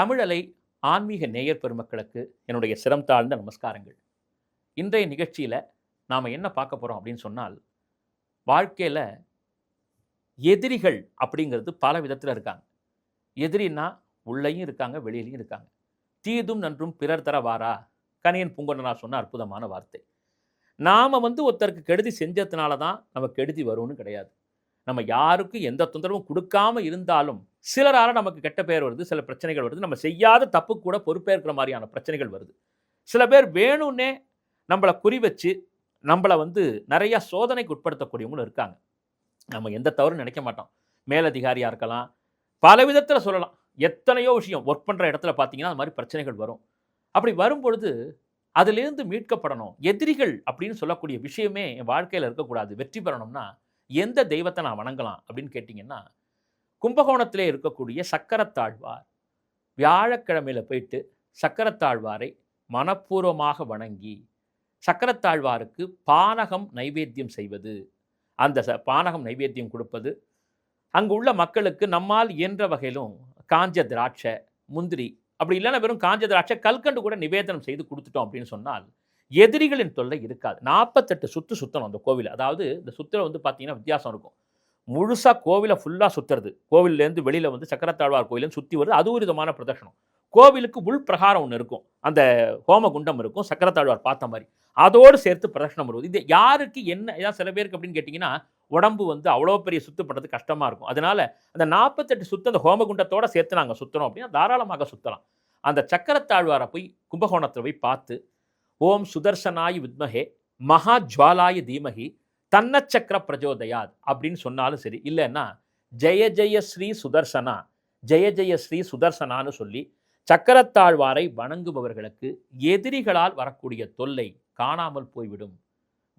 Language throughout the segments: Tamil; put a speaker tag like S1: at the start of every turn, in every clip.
S1: தமிழலை ஆன்மீக நேயர் பெருமக்களுக்கு என்னுடைய சிரம் தாழ்ந்த நமஸ்காரங்கள். இன்றைய நிகழ்ச்சியில் நாம் என்ன பார்க்க போகிறோம் அப்படின்னு சொன்னால் வாழ்க்கையில் எதிரிகள் அப்படிங்கிறது பல விதத்தில் இருக்காங்க. எதிரின்னா உள்ளேயும் இருக்காங்க வெளியிலையும் இருக்காங்க. தீதும் நன்றும் பிறர் தர வாரா? கனியன் பூங்கொண்டனா சொன்ன அற்புதமான வார்த்தை. நாம் வந்து ஒருத்தருக்கு கெடுதி செஞ்சதுனால தான் நம்ம கெடுதி வரும்னு கிடையாது. நம்ம யாருக்கும் எந்த தொந்தரவும் கொடுக்காம இருந்தாலும் சிலரால் நமக்கு கெட்ட பெயர் வருது சில பிரச்சனைகள் வருது. நம்ம செய்யாத தப்பு கூட பொறுப்பேற்கிற மாதிரியான பிரச்சனைகள் வருது. சில பேர் வேணும்னே நம்மளை குறி வச்சு நம்மளை வந்து நிறையா சோதனைக்கு உட்படுத்தக்கூடியவங்களும் இருக்காங்க. நம்ம எந்த தவறும் நினைக்க மாட்டோம். மேலதிகாரியாக இருக்கலாம் பல விதத்தில் சொல்லலாம். எத்தனையோ விஷயம் ஒர்க் பண்ணுற இடத்துல பார்த்தீங்கன்னா அது மாதிரி பிரச்சனைகள் வரும். அப்படி வரும் பொழுது அதிலிருந்து மீட்கப்படணும். எதிரிகள் அப்படின்னு சொல்லக்கூடிய விஷயமே என் வாழ்க்கையில் இருக்கக்கூடாது. வெற்றி பெறணும்னா எந்த தெய்வத்தை நான் வணங்கலாம் அப்படின்னு கேட்டிங்கன்னா கும்பகோணத்திலே இருக்கக்கூடிய சக்கரத்தாழ்வார் வியாழக்கிழமையில் போயிட்டு சக்கரத்தாழ்வாரை மனப்பூர்வமாக வணங்கி சக்கரத்தாழ்வாருக்கு பானகம் நைவேத்தியம் செய்வது. அந்த ச பானகம் நைவேத்தியம் கொடுப்பது. அங்கு உள்ள மக்களுக்கு நம்மால் இயன்ற வகையிலும் காஞ்ச திராட்சை முந்திரி அப்படி இல்லைன்னா வெறும் காஞ்ச திராட்சை கல்கண்டு கூட நிவேதனம் செய்து கொடுத்துட்டோம் அப்படின்னு சொன்னால் எதிரிகளின் தொல்லை இருக்காது. நாற்பத்தெட்டு சுற்று சுத்தணும் அந்த கோவில். அதாவது இந்த சுற்றுல வந்து பார்த்தீங்கன்னா வித்தியாசம் இருக்கும். முழுசாக கோவிலை ஃபுல்லாக சுற்றுறது கோவிலேருந்து வெளியில் வந்து சக்கரத்தாழ்வார் கோயிலேருந்து சுற்றி வருது அது ஒரு விதமான பிரதர்ஷனம் கோவிலுக்கு உள் பிரகாரம் ஒன்று இருக்கும். அந்த ஹோம குண்டம் இருக்கும். சக்கரத்தாழ்வார் பார்த்த மாதிரி. அதோடு சேர்த்து பிரதர்ஷனம் வருவது. இது யாருக்கு என்ன ஏதாவது சில பேருக்கு அப்படின்னு கேட்டிங்கன்னா உடம்பு வந்து அவ்வளோ பெரிய சுத்தப்படுறது கஷ்டமாக இருக்கும். அதனால் அந்த நாற்பத்தெட்டு சுத்த அந்த ஹோமகுண்டத்தோடு சேர்த்து நாங்கள் சுற்றணும் அப்படின்னா தாராளமாக சுற்றலாம் அந்த சக்கரத்தாழ்வாரை போய் கும்பகோணத்தில் போய் பார்த்து ஓம் சுதர்சனாய் வித்மஹே மகா ஜுவாலாய தீமகி தன்னச்சக்கர பிரஜோதயாத் அப்படின்னு சொன்னாலும் சரி இல்லைன்னா ஜெய ஜெய ஸ்ரீ சுதர்சனா ஜெய ஜெய ஸ்ரீ சுதர்சனான்னு சொல்லி சக்கரத்தாழ்வாரை வணங்குபவர்களுக்கு எதிரிகளால் வரக்கூடிய தொல்லை காணாமல் போய்விடும்.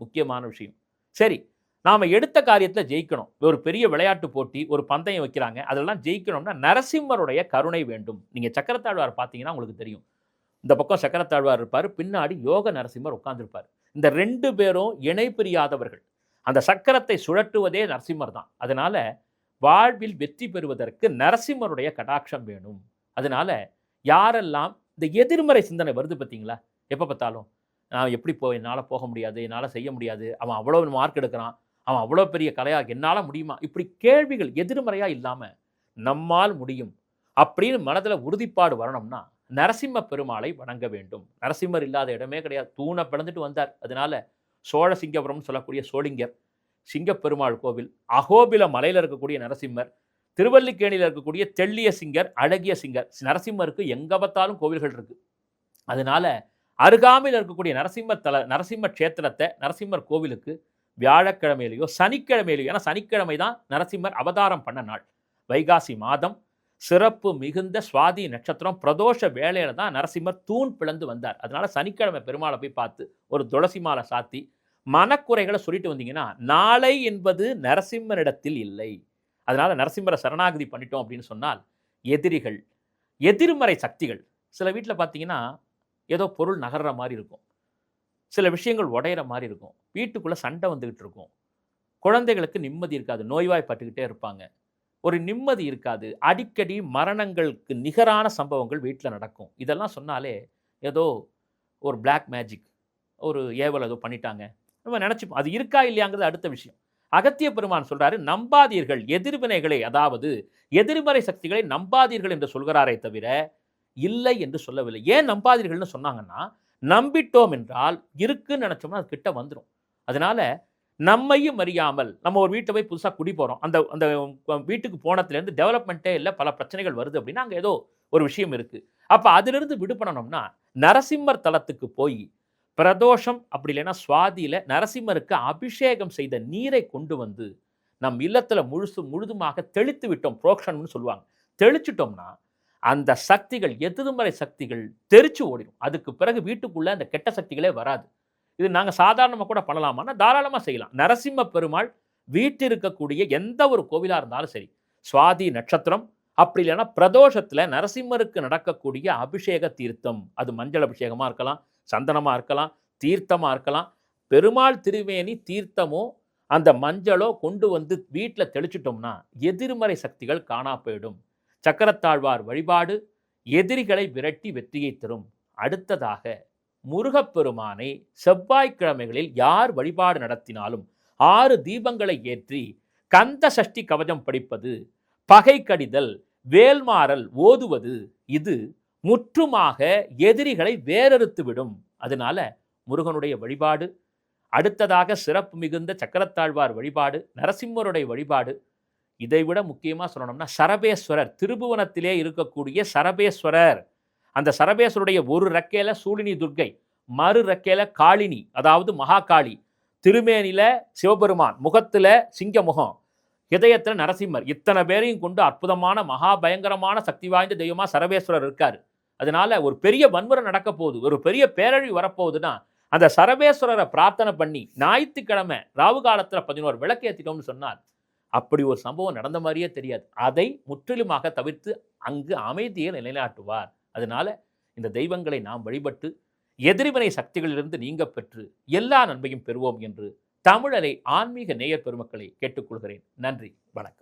S1: முக்கியமான விஷயம். சரி நாம் எடுத்த காரியத்தில் ஜெயிக்கணும். ஒரு பெரிய விளையாட்டு போட்டி ஒரு பந்தயம் வைக்கிறாங்க. அதெல்லாம் ஜெயிக்கணும்னா நரசிம்மருடைய கருணை வேண்டும். நீங்கள் சக்கரத்தாழ்வார் பார்த்தீங்கன்னா உங்களுக்கு தெரியும். இந்த பக்கம் சக்கரத்தாழ்வார் இருப்பார் பின்னாடி யோக நரசிம்மர் உட்காந்துருப்பார் இந்த ரெண்டு பேரும் இணை பிரியாதவர்கள். அந்த சக்கரத்தை சுழற்றுவதே நரசிம்மர் தான் அதனால் வாழ்வில் வெற்றி பெறுவதற்கு நரசிம்மருடைய கடாட்சம் வேணும். அதனால் யாரெல்லாம் இந்த எதிர்மறை சிந்தனை வருது பார்த்தீங்களா எப்போ பார்த்தாலும் நான் எப்படி போ என்னால் போக முடியாது என்னால் செய்ய முடியாது அவன் அவ்வளோ மார்க் எடுக்கிறான் அவன் அவ்வளோ பெரிய கலையாக என்னால் முடியுமா? இப்படி கேள்விகள் எதிர்மறையாக இல்லாமல் நம்மால் முடியும் அப்படின்னு மனதில் உறுதிப்பாடு வரணும்னா நரசிம்ம பெருமாளை வணங்க வேண்டும். நரசிம்மர் இல்லாத இடமே கிடையாது. தூணை பிளந்துட்டு வந்தார். அதனால சோழ சிங்கபுரம்னு சொல்லக்கூடிய சோழிங்கர் சிங்கப்பெருமாள் கோவில் அகோபில மலையில் இருக்கக்கூடிய நரசிம்மர் திருவல்லிக்கேணியில் இருக்கக்கூடிய தெள்ளிய சிங்கர் அழகிய சிங்கர். நரசிம்மருக்கு எங்கே பார்த்தாலும் கோவில்கள் இருக்குது அதனால அருகாமையில் இருக்கக்கூடிய நரசிம்ம தல நரசிம்ம க்ஷேத்திரத்தை நரசிம்மர் கோவிலுக்கு வியாழக்கிழமையிலையோ சனிக்கிழமையிலையோ ஏன்னா சனிக்கிழமை தான் நரசிம்மர் அவதாரம் பண்ண நாள். வைகாசி மாதம் சிறப்பு மிகுந்த சுவாதி நட்சத்திரம் பிரதோஷ வேலையில தான் நரசிம்மர் தூண் பிளந்து வந்தார். அதனால சனிக்கிழமை பெருமாளை போய் பார்த்து ஒரு துளசி மாலை சாத்தி மனக்குறைகளை சொல்லிட்டு வந்தீங்கன்னா நாளை என்பது நரசிம்மரிடத்தில் இல்லை. அதனால நரசிம்மரை சரணாகதி பண்ணிட்டோம் அப்படின்னு சொன்னால் எதிரிகள் எதிர்மறை சக்திகள் சில வீட்டில் பார்த்தீங்கன்னா ஏதோ பொருள் நகர்ற மாதிரி இருக்கும். சில விஷயங்கள் உடையிற மாதிரி இருக்கும். வீட்டுக்குள்ளே சண்டை வந்துக்கிட்டு இருக்கும். குழந்தைகளுக்கு நிம்மதி இருக்காது. நோய்வாய்ப்பட்டுக்கிட்டே இருப்பாங்க. ஒரு நிம்மதி இருக்காது. அடிக்கடி மரணங்களுக்கு நிகரான சம்பவங்கள் வீட்டில் நடக்கும். இதெல்லாம் சொன்னாலே ஏதோ ஒரு பிளாக் மேஜிக் ஒரு ஏவல் ஏதோ பண்ணிட்டாங்க. நம்ம நினச்சிப்போம் அது இருக்கா இல்லையாங்கிறது அடுத்த விஷயம். அகத்திய பெருமான் சொல்கிறாரு நம்பாதீர்கள் எதிர்வினைகளை அதாவது எதிர்மறை சக்திகளை நம்பாதீர்கள் என்று சொல்கிறாரே தவிர இல்லை என்று சொல்லவில்லை. ஏன் நம்பாதீர்கள்னு சொன்னாங்கன்னா நம்பிட்டோம் என்றால் இருக்குன்னு நினச்சோம்னா அது கிட்ட வந்துடும் அதனால் நம்மையும் அறியாமல் நம்ம ஒரு வீட்டை போய் புதுசாக குடி போகிறோம் அந்த அந்த வீட்டுக்கு போனதுலேருந்து டெவலப்மெண்ட்டே இல்லை பல பிரச்சனைகள் வருது அப்படின்னா அங்கே ஏதோ ஒரு விஷயம் இருக்குது அப்போ அதிலிருந்து விடுபடணும்னா நரசிம்மர் தலத்துக்கு போய் பிரதோஷம் அப்படி இல்லைன்னா சுவாதியில் நரசிம்மருக்கு அபிஷேகம் செய்த நீரை கொண்டு வந்து நம் இல்லத்தில் முழுசு முழுதுமாக தெளித்து விட்டோம் புரோக்ஷன்னு சொல்லுவாங்க. தெளிச்சிட்டோம்னா அந்த சக்திகள் எதிர்மறை சக்திகள் தெரிச்சு ஓடிடும். அதுக்கு பிறகு வீட்டுக்குள்ளே அந்த கெட்ட சக்திகளே வராது. இது நாங்கள் சாதாரணமாக கூட பண்ணலாமான்னா தாராளமாக செய்யலாம். நரசிம்ம பெருமாள் வீட்டில் இருக்கக்கூடிய எந்த ஒரு கோவிலாக இருந்தாலும் சரி சுவாதி நட்சத்திரம் அப்படி இல்லைன்னா பிரதோஷத்தில் நரசிம்மருக்கு நடக்கக்கூடிய அபிஷேக தீர்த்தம். அது மஞ்சள் அபிஷேகமாக இருக்கலாம் சந்தனமாக இருக்கலாம் தீர்த்தமாக இருக்கலாம். பெருமாள் திருவேணி தீர்த்தமோ அந்த மஞ்சளோ கொண்டு வந்து வீட்டில் தெளிச்சிட்டோம்னா எதிர்மறை சக்திகள் காணா போயிடும். சக்கரத்தாழ்வார் வழிபாடு எதிரிகளை விரட்டி வெற்றியை தரும். அடுத்ததாக முருகப்பெருமானை செவ்வாய்க்கிழமைகளில் யார் வழிபாடு நடத்தினாலும் ஆறு தீபங்களை ஏற்றி கந்த சஷ்டி கவசம் படிப்பது பகை கடிதல் வேல்மாறல் ஓதுவது இது முற்றுமாக எதிரிகளை வேறறுத்துவிடும் அதனால முருகனுடைய வழிபாடு அடுத்ததாக சிறப்பு மிகுந்த சக்கரத்தாழ்வார் வழிபாடு நரசிம்மருடைய வழிபாடு. இதைவிட முக்கியமாக சொல்லணும்னா சரபேஸ்வரர் திருபுவனத்திலே இருக்கக்கூடிய சரபேஸ்வரர். அந்த சரபேசருடைய ஒரு ரெக்கையில சூழினி துர்க்கை மறு ரெக்கையில காளினி அதாவது மகாகாளி. திருமேனியில் சிவபெருமான் முகத்தில் சிங்க முகம் நரசிம்மர். இத்தனை பேரையும் கொண்டு அற்புதமான மகா பயங்கரமான சக்தி வாய்ந்த தெய்வமாக சரபேஸ்வரர் இருக்கார். அதனால ஒரு பெரிய வன்முறை நடக்க போகுது. ஒரு பெரிய பேரழிவு வரப்போகுதுன்னா அந்த சரபேஸ்வரரை பிரார்த்தனை பண்ணி ஞாயிற்றுக்கிழமை ராவு காலத்தில் பதினோரு விளக்கு ஏற்றிட்டோம்னு சொன்னார் அப்படி ஒரு சம்பவம் நடந்த மாதிரியே தெரியாது. அதை முற்றிலுமாக தவிர்த்து அங்கு அமைதியை நிலைநாட்டுவார். அதனால இந்த தெய்வங்களை நாம் வழிபட்டு எதிர்வினை சக்திகளிலிருந்து நீங்க பெற்று எல்லா நன்மையும் பெறுவோம் என்று தமிழரை ஆன்மீக நேயர் பெருமக்களை கேட்டுக்கொள்கிறேன். நன்றி. வணக்கம்.